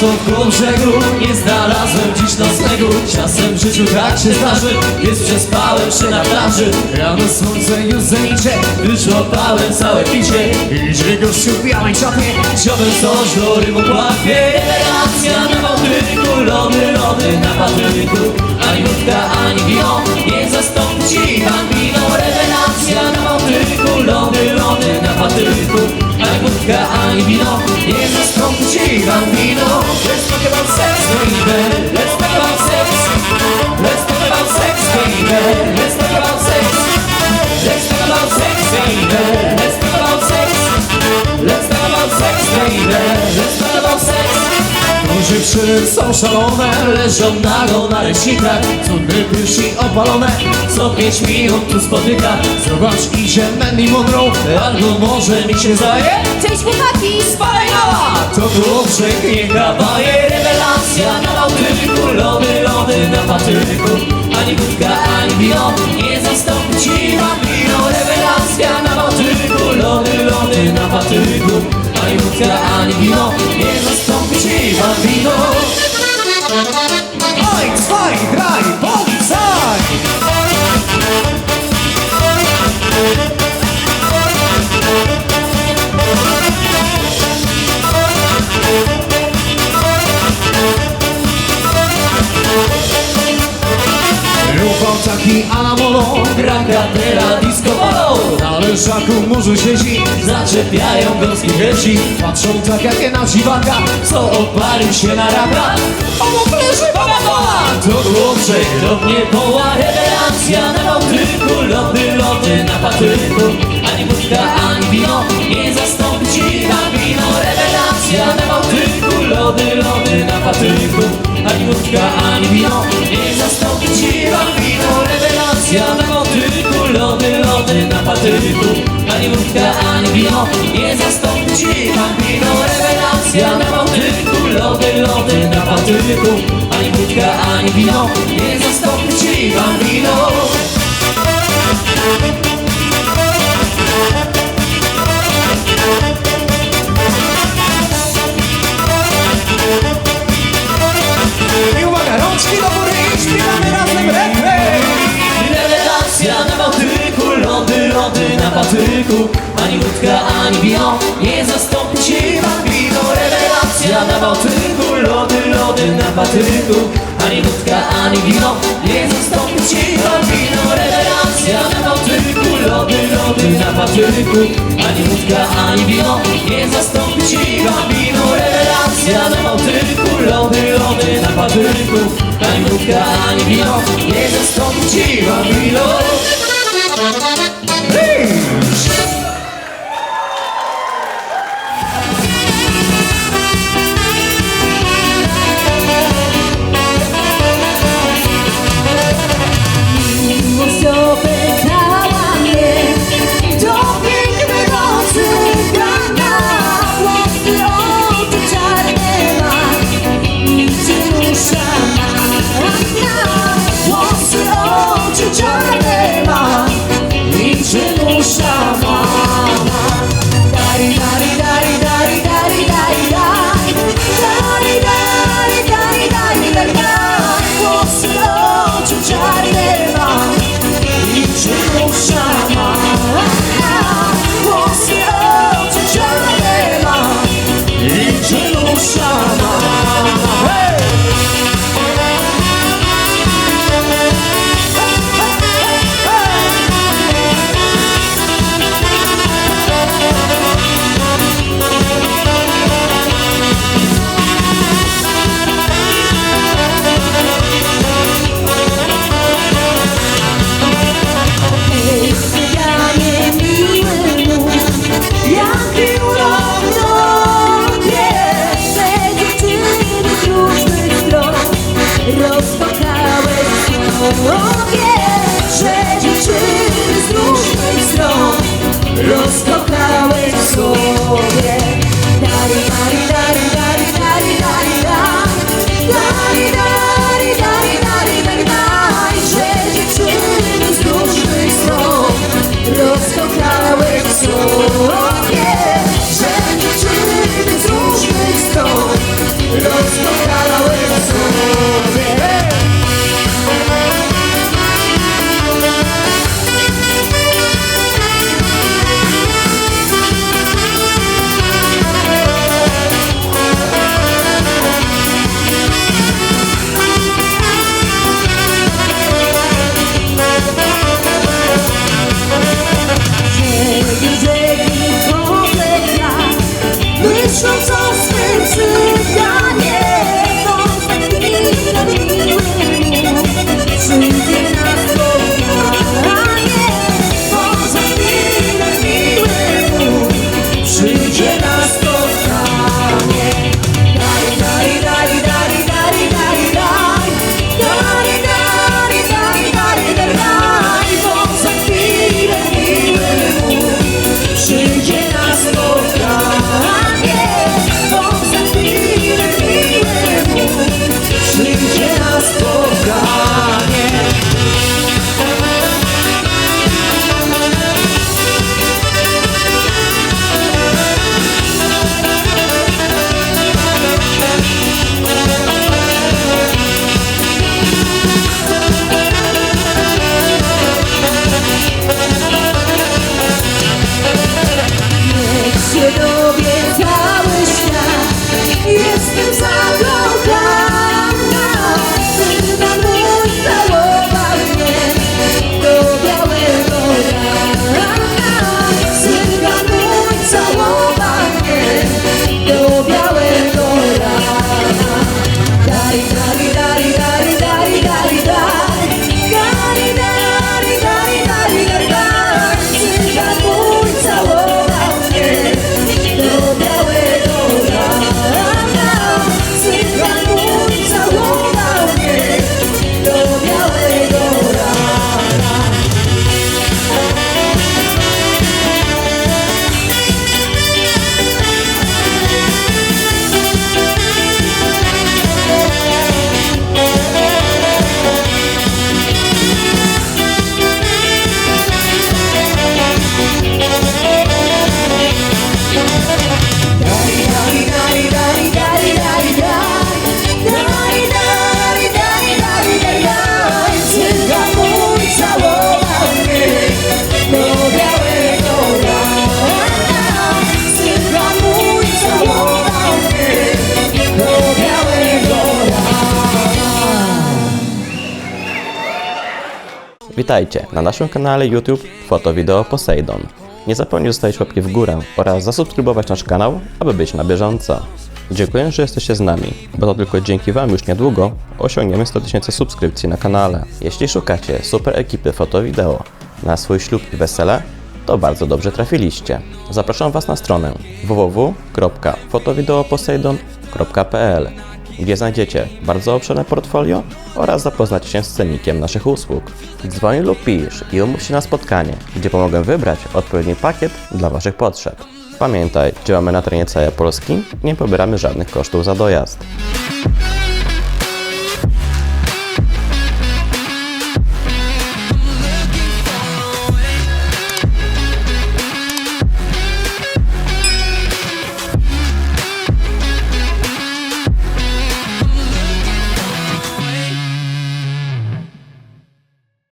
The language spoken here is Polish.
to w Kołobrzegu Nie znalazłem dziś nocnego. Czasem w życiu tak się zdarzy Jest przespałem się na plaży. Rano słońce już zenicze Wyszłapałem całe picie. Idzie gościu w białej czapie Wziąłem coś do rymu łapie Rewelacja na Bałtyku Lody, lody na Patryku. Ani wódka, ani wino Nie zastąpi bambino Rewelacja na Bałtyku Lody, lody na Patryku. Ani wódka, ani wino about sex, baby Let's talk about sex Let's talk about sex, baby Let's talk about sex Let's talk about sex, baby Let's talk about sex Let's talk about sex, baby Let's talk about sex Tu dziewczyny są szalone Leżą nago na leśnikach Cudne piersi opalone Co pięć minut tu spotyka Zobacz idzie Mandy Monroe Albo może mi się zdaje Cześć chłopaki! Spalajała! To było pięknie kawaje Rewelacja na Bałtyku Lody, lody na Patyku. Ani wódka, ani wino Nie zastąpi ci bambino Rewelacja na Bałtyku Lody, lody na Patyku. Ani wódka, ani wino Nie zastąpi ci bambino Rufał taki Amolo Grangatera disco polo Na leżaku morzu sieci Zaczepiają gąski chęci Patrzą tak jak na dziwaka Co opalił się na raka. Obok leży baba bola To było przekrotnie poła Rewelacja. Na Bałtyku Lody, lody na Patryku. Ani wódka, ani wino Nie zastąpi ci bambino Rewelacja. Na Bałtyku Lody, lody na Patryku. Ani wódka, ani wino Nie zastąpi ci bambino Rewelacja na Bałtyku Lody, lody na Patryku. Ani wódka, ani wino Nie zastąpi. Ci bambino Rewelacja na Bałtyku Lody, lody na Patryku. Ani wódka, ani wino Nie zastąpi. Ci bambino Wódka, ani wino, nie zastąpi ci bambino Rewelacja na Bałtyku, lody, lody na Patryku Ani wódka, ani wino, nie zastąpi ci bambino Rewelacja na Bałtyku, lody, lody na Patryku Ani wódka, ani wino, nie zastąpi ci bambino Rewelacja na Bałtyku, lody, lody na Patryku Ani wódka, ani wino, nie zastąpi ci bambino into Cristo. Witajcie na naszym kanale YouTube Foto Wideo Poseidon. Nie zapomnij zostawić łapki w górę oraz zasubskrybować nasz kanał, aby być na bieżąco. Dziękuję, że jesteście z nami, bo to tylko dzięki Wam już niedługo osiągniemy 100 tysięcy subskrypcji na kanale. Jeśli szukacie super ekipy foto-wideo na swój ślub i wesele, to bardzo dobrze trafiliście. Zapraszam Was na stronę www.fotowideoposeidon.pl gdzie znajdziecie bardzo obszerne portfolio oraz zapoznacie się z cennikiem naszych usług. Dzwoń lub pisz i umów się na spotkanie, gdzie pomogę wybrać odpowiedni pakiet dla Waszych potrzeb. Pamiętaj, działamy na terenie całej Polski nie pobieramy żadnych kosztów za dojazd.